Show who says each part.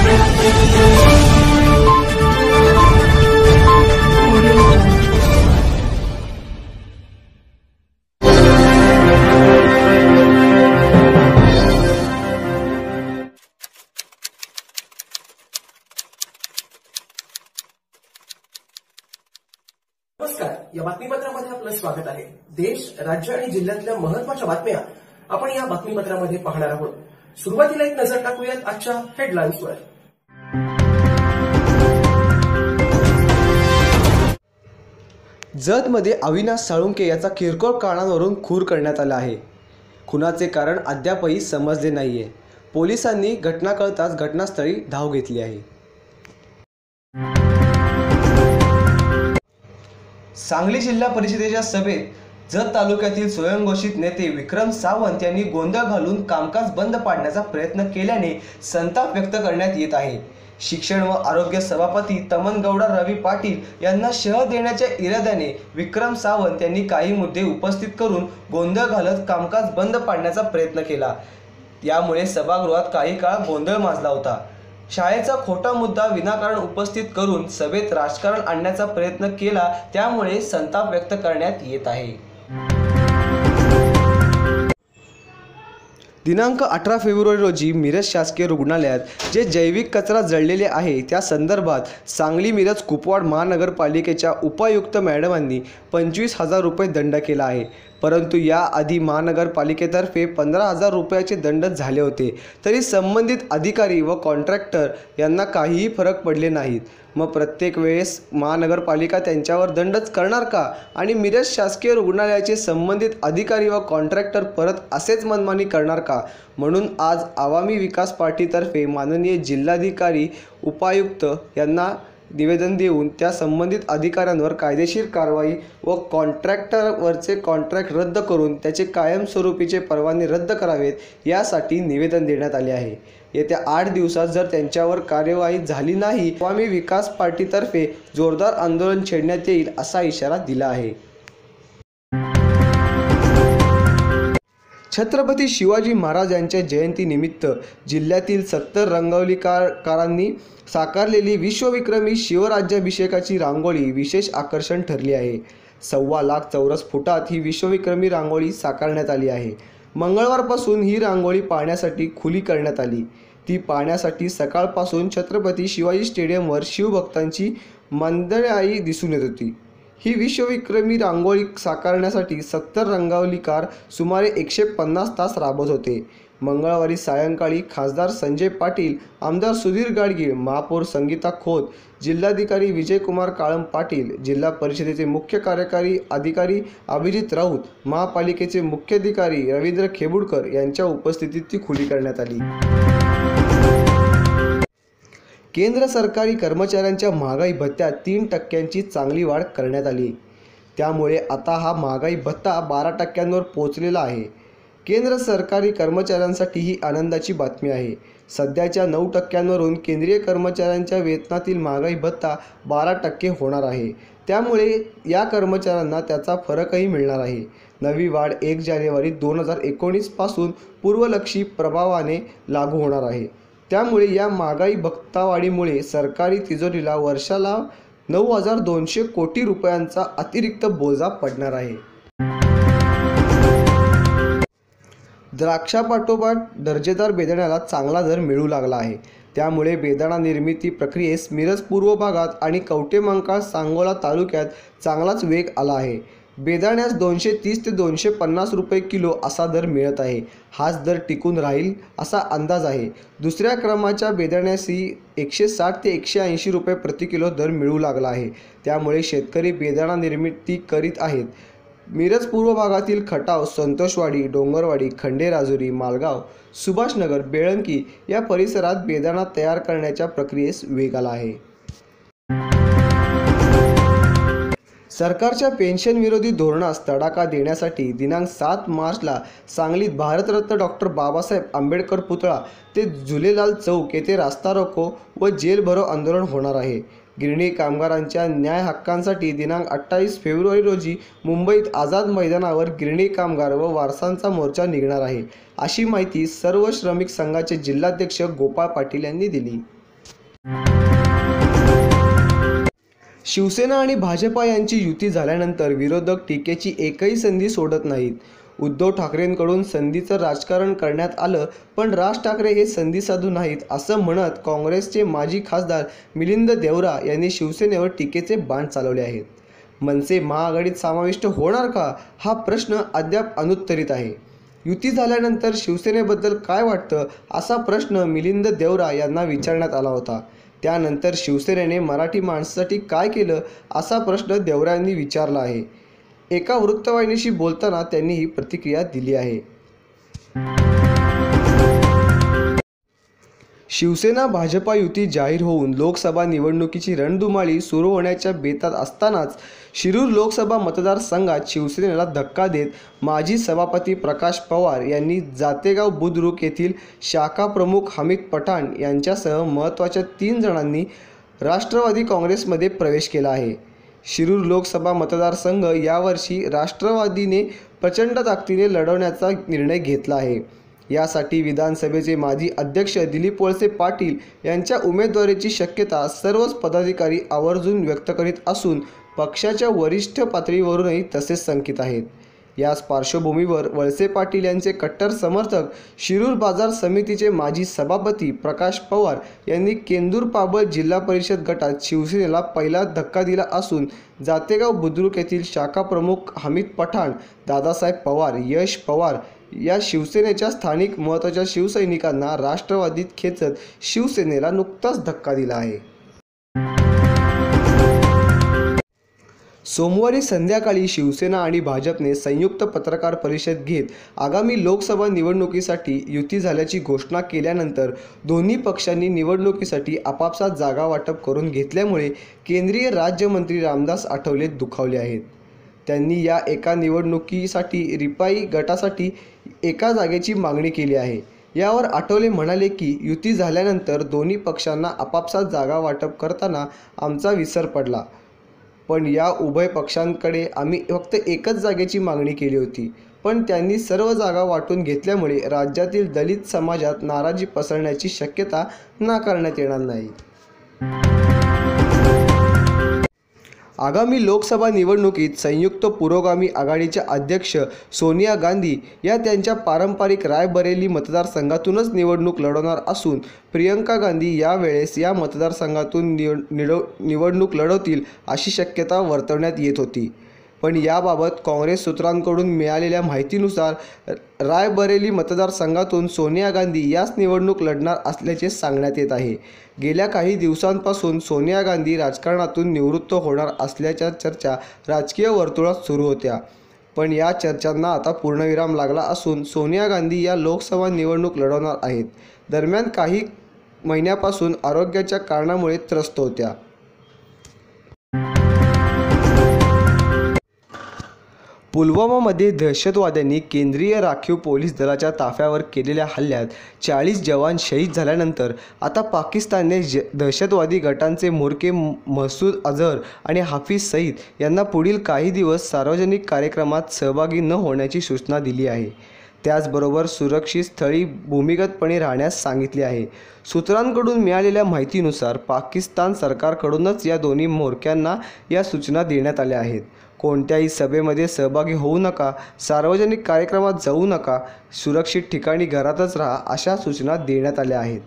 Speaker 1: नमस्कार. या बातमीपत्रामध्ये आपलं स्वागत आहे. देश राज्य आणि जिल्ह्यातल्या महत्त्वाच्या बातम्या आपण या बातमीपत्रामध्ये पाहणार आहोत. सुरुवातीला एक नजर टाकूयात आजच्या हेडलाईन्सवर
Speaker 2: जतमध्ये अविनाश साळुंके याचा किरकोळ कारणांवरून खूर करण्यात आला आहे. खुनाचे कारण अद्यापही समजले नाहीये. पोलिसांनी घटना कळताच घटनास्थळी धाव घेतली आहे. सांगली जिल्हा परिषदेच्या सभेत जत तालुक्यातील स्वयंघोषित नेते विक्रम सावंत यांनी गोंधळ घालून कामकाज बंद पाडण्याचा प्रयत्न केल्याने संताप व्यक्त करण्यात येत आहे. शिक्षण व आरोग्य सभापती तमनगौडा रवी पाटील यांना शह देण्याच्या इराद्याने विक्रम सावंत यांनी काही मुद्दे उपस्थित करून गोंधळ घालत कामकाज बंद पाडण्याचा प्रयत्न केला. यामुळे सभागृहात काही काळ गोंधळ माजला होता. शाळेचा खोटा मुद्दा विनाकारण उपस्थित करून सभेत राजकारण आणण्याचा प्रयत्न केला त्यामुळे संताप व्यक्त करण्यात येत आहे. दिनांक अठरा फेब्रुवारी रोजी मिरज शासकीय रुग्णालयात जे जैविक कचरा जळलेले आहे त्या संदर्भात सांगली मिरज कुपवाड महानगरपालिकेच्या उपायुक्त मॅडमांनी पंचवीस हजार रुपये दंड केला आहे. परंतु याआधी महानगरपालिकेतर्फे पंधरा हजार रुपयाचे दंड झाले होते. तरी संबंधित अधिकारी व कॉन्ट्रॅक्टर यांना काहीही फरक पडले नाहीत. मग प्रत्येक वेळेस महानगरपालिका त्यांच्यावर दंडच करणार का? आणि मिरज शासकीय रुग्णालयाचे संबंधित अधिकारी व कॉन्ट्रॅक्टर परत असेच मनमानी करणार का? म्हणून आज आवामी विकास पार्टीतर्फे माननीय जिल्हाधिकारी उपायुक्त यांना निवेदन देऊन त्या संबंधित अधिकाऱ्यांवर कायदेशीर कारवाई व कॉन्ट्रॅक्टरवरचे कॉन्ट्रॅक्ट रद्द करून त्याचे कायमस्वरूपीचे परवाने रद्द करावेत यासाठी निवेदन देण्यात आले आहे. येत्या आठ दिवसात जर त्यांच्यावर कार्यवाही झाली नाही स्वामी विकास पार्टीतर्फे जोरदार आंदोलन छेडण्यात येईल असा इशारा दिला आहे. छत्रपती शिवाजी महाराज यांच्या जयंतीनिमित्त जिल्ह्यातील सत्तर रंगवलीकारांनी साकारलेली विश्वविक्रमी शिवराज्याभिषेकाची रांगोळी विशेष आकर्षण ठरली आहे. सव्वा लाख चौरस फुटात ही विश्वविक्रमी रांगोळी साकारण्यात आली आहे. मंगळवारपासून ही रांगोळी पाहण्यासाठी खुली करण्यात आली. ती पाहण्यासाठी सकाळपासून छत्रपती शिवाजी स्टेडियमवर शिवभक्तांची मंदळाई दिसून येत होती. ही विश्वविक्रमी रांगोळी साकारण्यासाठी सत्तर रंगावलीकार सुमारे एकशे पन्नास तास राबत होते. मंगळवारी सायंकाळी खासदार संजय पाटील आमदार सुधीर गाडगीळ महापौर संगीता खोत जिल्हाधिकारी विजयकुमार काळम पाटील जिल्हा परिषदेचे मुख्य कार्यकारी अधिकारी अभिजित राऊत महापालिकेचे मुख्याधिकारी रवींद्र खेबुडकर यांच्या उपस्थितीत ती खुली करण्यात आली. केंद्र सरकारी कर्मचाऱ्यांच्या महागाई भत्त्यात तीन टक्क्यांची चांगली वाढ करण्यात आली. त्यामुळे आता हा महागाई भत्ता बारा टक्क्यांवर पोहोचलेला आहे. केंद्र सरकारी कर्मचाऱ्यांसाठी ही आनंदाची बातमी आहे. सध्याच्या नऊ टक्क्यांवरून केंद्रीय कर्मचाऱ्यांच्या वेतनातील महागाई भत्ता बारा टक्के होणार आहे. त्यामुळे या कर्मचाऱ्यांना त्याचा फरकही मिळणार आहे. नवी वाढ एक जानेवारी दोन हजार एकोणीसपासून पूर्वलक्षी प्रभावाने लागू होणार आहे. त्यामुळे या महागाई भक्तावाढीमुळे सरकारी तिजोरीला वर्षाला नऊ हजार दोनशे कोटी रुपयांचा अतिरिक्त बोजा पडणार आहे. द्राक्षापाठोपाठ दर्जेदार बेदाण्याला चांगला दर मिळू लागला आहे. त्यामुळे बेदाणा निर्मिती प्रक्रियेस मिरज पूर्व भागात आणि कवटेमंकाळ सांगोला तालुक्यात चांगलाच वेग आला आहे. बेदाण्यास दोनशे तीस ते दोनशे पन्नास रुपये किलो असा दर मिळत आहे. हाच दर टिकून राहील असा अंदाज आहे. दुसऱ्या क्रमाच्या बेदाण्यासही एकशे साठ ते एकशे ऐंशी रुपये प्रति किलो दर मिळू लागला आहे. त्यामुळे शेतकरी बेदाणा निर्मिती करीत आहेत. मिरज पूर्व भागातील खटाव संतोषवाडी डोंगरवाडी खंडेराजुरी मालगाव सुभाषनगर बेळंकी या परिसरात बेदाणा तयार करण्याच्या प्रक्रियेस वेग आला आहे. सरकारच्या पेन्शन विरोधी धोरणास तडाखा देण्यासाठी दिनांक सात मार्चला सांगलीत भारतरत्न डॉक्टर बाबासाहेब आंबेडकर पुतळा ते झुलेलाल चौक येथे रास्ता रोको व जेल भरो आंदोलन होणार आहे. गिरणी कामगारांच्या न्याय हक्कांसाठी दिनांक अठ्ठावीस फेब्रुवारी रोजी मुंबईत आझाद मैदानावर गिरणी कामगार व वारसांचा मोर्चा निघणार आहे अशी माहिती सर्व श्रमिक संघाचे जिल्हाध्यक्ष गोपाळ पाटील यांनी दिली. शिवसेना आणि भाजपा यांची युती झाल्यानंतर विरोधक टीकेची एकही संधी सोडत नाहीत. उद्धव ठाकरेंकडून संधीचं राजकारण करण्यात आलं पण राज ठाकरे हे संधी साधू नाहीत असं म्हणत काँग्रेसचे माजी खासदार मिलिंद देवरा यांनी शिवसेनेवर टीकेचे बाण चालवले आहेत. मनसे महाआघाडीत समाविष्ट होणार का? हा प्रश्न अद्याप अनुत्तरित आहे. युती झाल्यानंतर शिवसेनेबद्दल काय वाटतं? असा प्रश्न मिलिंद देवरा यांना विचारण्यात आला होता. त्यानंतर शिवसेनेने मराठी माणसासाठी काय केलं असा प्रश्न देवरायांनी विचारला आहे. एका वृत्तवाहिनीशी बोलताना त्यांनी ही प्रतिक्रिया दिली आहे. शिवसेना भाजपा युती जाहीर होऊन लोकसभा निवडणुकीची रणधुमाळी सुरू होण्याच्या बेतात असतानाच शिरूर लोकसभा मतदारसंघात शिवसेनेला धक्का देत माजी सभापती प्रकाश पवार यांनी जातेगाव बुद्रुक येथील शाखा प्रमुख हमीद पठाण यांच्यासह महत्त्वाच्या तीन जणांनी राष्ट्रवादी काँग्रेसमध्ये प्रवेश केला आहे. शिरूर लोकसभा मतदारसंघ यावर्षी राष्ट्रवादीने प्रचंड ताकदीने लढवण्याचा निर्णय घेतला आहे. यासाठी विधानसभेचे माजी अध्यक्ष दिलीप वळसे पाटील यांच्या उमेदवारीची शक्यता सर्वच पदाधिकारी आवर्जून व्यक्त करीत असून पक्षाच्या वरिष्ठ पातळीवरूनही तसेच संकेत आहेत. याच पार्श्वभूमीवर वळसे पाटील यांचे कट्टर समर्थक शिरूर बाजार समितीचे माजी सभापती प्रकाश पवार यांनी केंदूर पाबळ जिल्हा परिषद गटात शिवसेनेला पहिला धक्का दिला असून जातेगाव बुद्रुक येथील शाखा प्रमुख हमीद पठाण दादासाहेब पवार यश पवार या शिवसेनेच्या स्थानिक महत्त्वाच्या शिवसैनिकांना राष्ट्रवादीत खेचत शिवसेनेला नुकताच धक्का दिला आहे. सोमवारी संध्याकाळी शिवसेना आणि भाजपने संयुक्त पत्रकार परिषद घेत आगामी लोकसभा निवडणुकीसाठी युती झाल्याची घोषणा केल्यानंतर दोन्ही पक्षांनी निवडणुकीसाठी आपापसात जागा वाटप करून घेतल्यामुळे केंद्रीय राज्यमंत्री रामदास आठवले दुखावले आहेत. त्यांनी या एका निवडणुकीसाठी रिपाई गटासाठी एका जागेची मागणी केली आहे. यावर आठवले म्हणाले की युती झाल्यानंतर दोन्ही पक्षांना आपापसात जागा वाटप करताना आमचा विसर पडला. पण या उभय पक्षांकडे आम्ही फक्त एकच जागेची मागणी केली होती. पण त्यांनी सर्व जागा वाटून घेतल्यामुळे राज्यातील दलित समाजात नाराजी पसरण्याची शक्यता नाकारण्यात येणार नाही. आगामी लोकसभा निवडणुकीत संयुक्त पुरोगामी आघाडीच्या अध्यक्ष सोनिया गांधी या त्यांच्या पारंपरिक रायबरेली मतदारसंघातूनच निवडणूक लढवणार असून प्रियंका गांधी यावेळेस या मतदारसंघातून निव निडव निवडणूक लढवतील अशी शक्यता वर्तवण्यात येत होती. पण याबाबत काँग्रेस सूत्रांकडून मिळालेल्या माहितीनुसार रायबरेली मतदारसंघातून सोनिया गांधी याच निवडणूक लढणार असल्याचे सांगण्यात येत आहे. गेल्या काही दिवसांपासून सोनिया गांधी राजकारणातून निवृत्त होणार असल्याच्या चर्चा राजकीय वर्तुळात सुरू होत्या. पण या चर्चांना आता पूर्णविराम लागला असून सोनिया गांधी या लोकसभा निवडणूक लढवणार आहेत. दरम्यान काही महिन्यापासून आरोग्याच्या कारणामुळे त्रस्त होत्या. पुलवामामध्ये दहशतवाद्यांनी केंद्रीय राखीव पोलीस दलाच्या ताफ्यावर केलेल्या हल्ल्यात चाळीस जवान शहीद झाल्यानंतर आता पाकिस्तानने ज दहशतवादी गटांचे म्होरके मसूद अझहर आणि हाफिज सईद यांना पुढील काही दिवस सार्वजनिक कार्यक्रमात सहभागी न होण्याची सूचना दिली आहे. त्याचबरोबर सुरक्षित स्थळी भूमिगतपणे राहण्यास सांगितले आहे. सूत्रांकडून मिळालेल्या माहितीनुसार पाकिस्तान सरकारकडूनच या दोन्ही म्होरक्यांना या सूचना देण्यात आल्या आहेत. कोणत्याही सभेमध्ये सहभागी होऊ नका सार्वजनिक कार्यक्रमात जाऊ नका सुरक्षित ठिकाणी घरातच राहा अशा सूचना देण्यात आल्या आहेत.